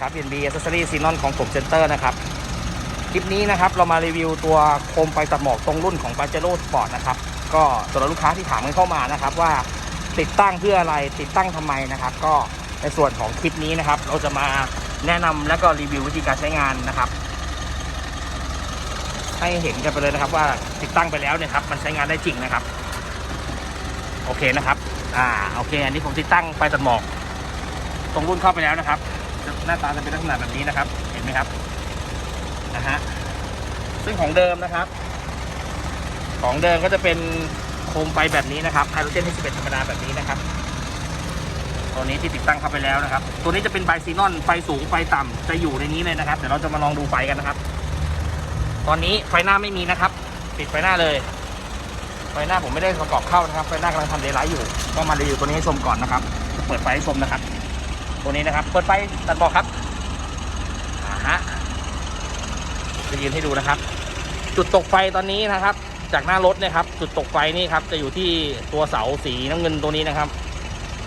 ครับ BNB Accessory Xenon ของผมเซ็นเตอร์นะครับ คลิปนี้นะครับเรามารีวิวตัวโคมไฟตัดหมอกตรงรุ่นของ p a j e r o Sport นะครับ ก็สำหรับลูกค้าที่ถามกันเข้ามานะครับ ว่าติดตั้งเพื่ออะไรติดตั้งทำไมนะครับ ก็ในส่วนของคลิปนี้นะครับ เราจะมาแนะนำและก็รีวิววิธีการใช้งานนะครับ ให้เห็นกันไปเลยนะครับว่าติดตั้งไปแล้วเนี่ยครับมันใช้งานได้จริงนะครับ โอเคนะครับ อ่าโอเค อันนี้ผมติดตั้งไฟตัดหมอกตรงรุ่นเข้าไปแล้วนะครับ หน้าตาจะเป็นลักษณะแบบนี้นะครับ เห็นไหมครับนะฮะซึ่งของเดิมนะครับ ของเดิมก็จะเป็นโคมไฟแบบนี้นะครับไฮโดรเจนที่11ธรรมดาแบบนี้นะครับ ตัวนี้ที่ติดตั้งเข้าไปแล้วนะครับ ตัวนี้จะเป็นไบซีนอนไฟสูงไฟต่ำจะอยู่ในนี้เลยนะครับ เดี๋ยวเราจะมาลองดูไฟกันนะครับ ตอนนี้ไฟหน้าไม่มีนะครับ ปิดไฟหน้าเลยไฟหน้าผมไม่ได้ประกอบเข้านะครับไฟหน้ากำลังทำเดย์ไลท์อยู่ ก็มารีวิวตัวนี้ให้ชมก่อนนะครับ จะเปิดไฟให้ชมนะครับ ตัวนี้นะครับ เปิดไฟตัดบอกครับอ่าฮะจะยืนให้ดูนะครับ จุดตกไฟตอนนี้นะครับ จากหน้ารถเนี่ยครับ จุดตกไฟนี่ครับ จะอยู่ที่ตัวเสาสีน้ำเงินตัวนี้นะครับ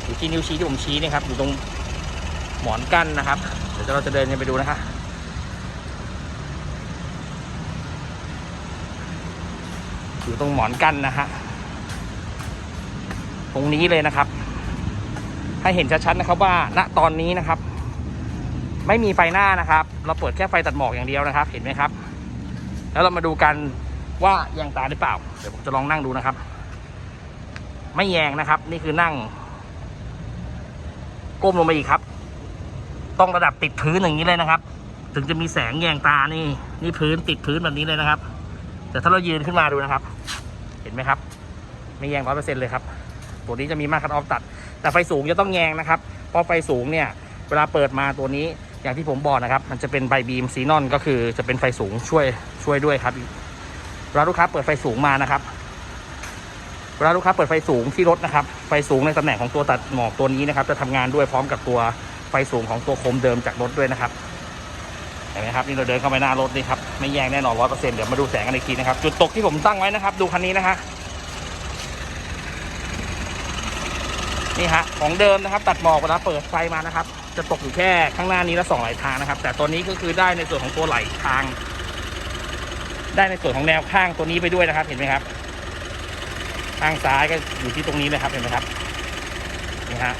อยู่ที่นิ้วชี้ที่ผมชี้นี่ครับ อยู่ตรงหมอนกั้นนะครับ เดี๋ยวเราจะเดินกันไปดูนะครับอยู่ตรงหมอนกั้นนะฮะตรงนี้เลยนะครับ ให้เห็นชัดๆนะครับว่าณตอนนี้นะครับ ไม่มีไฟหน้านะครับ เราเปิดแค่ไฟตัดหมอกอย่างเดียวนะครับ เห็นไหมครับ แล้วเรามาดูกันว่าแยงตาหรือเปล่า เดี๋ยวผมจะลองนั่งดูนะครับ ไม่แยงนะครับ นี่คือนั่ง ก้มลงไปอีกครับ ต้องระดับติดพื้นอย่างนี้เลยนะครับ ถึงจะมีแสงแยงตานี่ นี่พื้นติดพื้นแบบนี้เลยนะครับ แต่ถ้าเรายืนขึ้นมาดูนะครับ เห็นไหมครับ ไม่แยงร้อยเปอร์เซ็นต์เลยครับตัวนี้จะมีมาคัดออฟตัด แต่ไฟสูงจะต้องแยงนะครับ เพราะไฟสูงเนี่ยเวลาเปิดมาตัวนี้อย่างที่ผมบอกนะครับ มันจะเป็นไบบีมซีนอนก็คือจะเป็นไฟสูงช่วยช่วยด้วยครับเวลาลูกค้าเปิดไฟสูงมานะครับเวลาลูกค้าเปิดไฟสูงที่รถนะครับ ไฟสูงในตำแหน่งของตัวตัดหมอกตัวนี้นะครับ จะทำงานด้วยพร้อมกับตัวไฟสูงของตัวโคมเดิมจากรถด้วยนะครับเห็นไหมครับนี่เราเดินเข้าไปหน้ารถนี่ครับไม่แยงแน่นอนร้อยเปอร์เซ็นต์เดี๋ยวมาดูแสงกันอีกทีนะครับ จุดตกที่ผมตั้งไว้นะครับ ดูคันนี้นะฮะ นี่ฮะของเดิมนะครับ ตัดหมอกเวลาเปิดไฟมานะครับ จะตกอยู่แค่ข้างหน้านี้และสองไหลทางนะครับ แต่ตัวนี้ก็คือได้ในส่วนของตัวไหลทาง ได้ในส่วนของแนวข้างตัวนี้ไปด้วยนะครับ เห็นไหมครับข้างซ้ายก็อยู่ที่ตรงนี้เลยครับเห็นไหมครับนี่ฮะ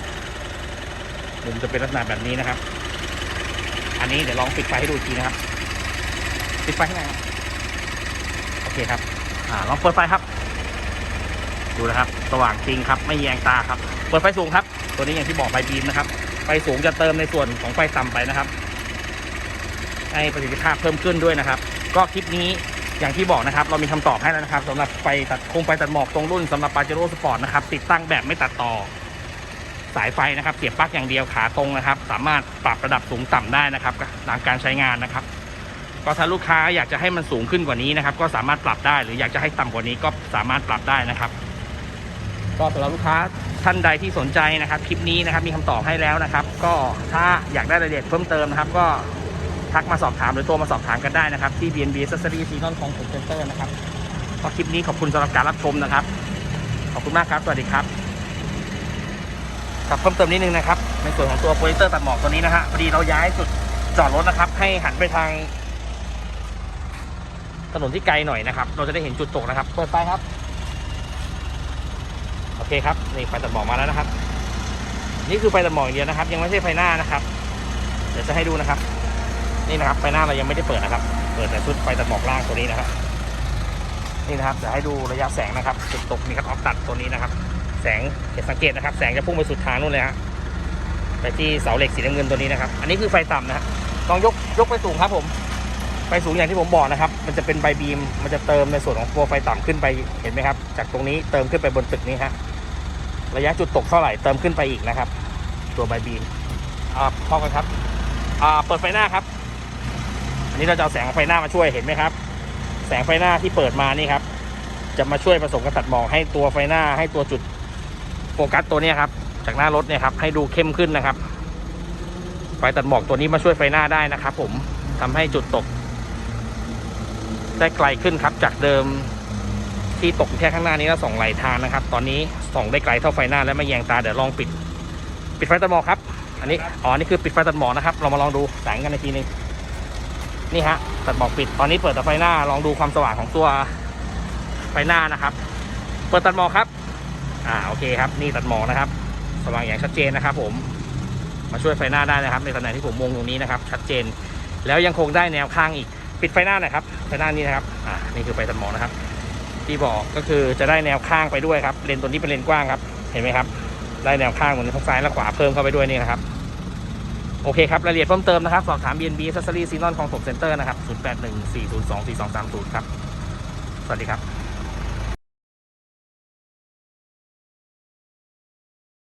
มุมจะเป็นลักษณะแบบนี้นะครับ อันนี้เดี๋ยวลองปิดไฟให้ดูทีนะครับปิดไฟให้หน่อยครับโอเคครับอ่าลองเปิดไฟครับ ดูนะครับ สว่างจริงครับ ไม่แยงตาครับ เปิดไฟสูงครับ ตัวนี้อย่างที่บอกไฟบีมนะครับ ไฟสูงจะเติมในส่วนของไฟต่ำไปนะครับ ให้ประสิทธิภาพเพิ่มขึ้นด้วยนะครับ ก็คลิปนี้อย่างที่บอกนะครับ เรามีคำตอบให้แล้วนะครับสำหรับไฟตัดโคมไฟตัดหมอกตรงรุ่นสำหรับปาเจโร่สปอร์ตนะครับ ติดตั้งแบบไม่ตัดต่อสายไฟนะครับ เสียบปลั๊กอย่างเดียวขาตรงนะครับ สามารถปรับระดับสูงต่ำได้นะครับตามการใช้งานนะครับ ก็ถ้าลูกค้าอยากจะให้มันสูงขึ้นกว่านี้นะครับ ก็สามารถปรับได้ หรืออยากจะให้ต่ำกว่านี้ก็สามารถปรับได้นะครับ ก็สำหรับลูกค้าท่านใดที่สนใจนะครับคลิปนี้นะครับมีคำตอบให้แล้วนะครับ ก็ถ้าอยากได้รายละเอียดเพิ่มเติมนะครับ ก็ทักมาสอบถามหรือโทรมาสอบถามกันได้นะครับ ที่ BNB Accessory Season ของผมเซ็นเตอร์นะครับก็คลิปนี้ขอบคุณสำหรับการรับชมนะครับ ขอบคุณมากครับ สวัสดีครับครับเพิ่มเติมนิดนึงนะครับ ในส่วนของตัวโปรเจคเตอร์ตัดหมอกตัวนี้นะฮะพอดีเราย้ายจุดจอดรถนะครับ ให้หันไปทางถนนที่ไกลหน่อยนะครับ เราจะได้เห็นจุดตกนะครับ เปิดไฟครับ เคครับนี่ไฟตัดหมอกมาแล้วนะครับ นี่คือไฟตัดหมอกอย่างเดียวนะครับ ยังไม่ใช่ไฟหน้านะครับ เดี๋ยวจะให้ดูนะครับ นี่นะครับไฟหน้าเรายังไม่ได้เปิดนะครับ เปิดแต่ชุดไฟตัดหมอกล่างตัวนี้นะครับ นี่นะครับเดี๋ยวให้ดูระยะแสงนะครับจุดตกมีคัทออฟตัดตัวนี้นะครับ แสงเห็นสังเกตนะครับ แสงจะพุ่งไปสุดทางนู่นเลยฮะไปที่เสาเหล็กสีน้ำเงินตัวนี้นะครับ อันนี้คือไฟต่ำนะฮะลองยกยกไปสูงครับผมไฟสูงอย่างที่ผมบอกนะครับ มันจะเป็นใบบีม มันจะเติมในส่วนของตัวไฟต่ำขึ้นไป เห็นไหมครับ จากตรงนี้เติมขึ้นไปบนตึกนี้ฮะ ระยะจุดตกเท่าไหร่เติมขึ้นไปอีกนะครับ ตัวใบบีมอ่าพอกันครับอ่าเปิดไฟหน้าครับ อันนี้เราจะเอาแสงไฟหน้ามาช่วยเห็นไหมครับ แสงไฟหน้าที่เปิดมานี่ครับ จะมาช่วยผสมกับตัดหมอกให้ตัวไฟหน้าให้ตัวจุดโฟกัสตัวเนี้ยครับ จากหน้ารถเนี่ยครับให้ดูเข้มขึ้นนะครับ ไฟตัดหมอกตัวนี้มาช่วยไฟหน้าได้นะครับผมทำให้จุดตก ได้ไกลขึ้นครับจากเดิมที่ตกแค่ข้างหน้านี้แล้วส่องไหลทางนะครับ ตอนนี้ ส่องได้ไกลเท่าไฟหน้าและไม่แยงตาเดี๋ยวลองปิด ปิดไฟตัดหมอกครับ อันนี้อ๋อนี่คือปิดไฟตัดหมอกนะครับเรามาลองดูแสงกันในทีนึงนี่ฮะตัดหมอกปิดตอนนี้เปิดแต่ไฟหน้าลองดูความสว่างของตัวไฟหน้านะครับ เปิดตัดหมอกครับ อ่าโอเคครับ นี่ตัดหมอกนะครับ สว่างอย่างชัดเจนนะครับผมมาช่วยไฟหน้าได้นะครับ ในตำแหน่งที่ผมวงตรงนี้นะครับ ชัดเจน แล้วยังคงได้แนวข้างอีกปิดไฟหน้าหน่อยครับไฟหน้านี้นะครับ อ่านี่คือไฟตัดหมอกนะครับ ที่บอกก็คือจะได้แนวข้างไปด้วยครับเลนตัวนี้เป็นเลนกว้างครับ เห็นไหมครับ ได้แนวข้างตรงนี้ทั้งซ้ายและขวาเพิ่มเข้าไปด้วยนี่นะครับโอเคครับรายละเอียดเพิ่มเติมนะครับ สอบถาม BNB ซัสซารีซีนอนของผมเซ็นเตอร์นะครับ 0814024230 ครับ สวัสดีครับ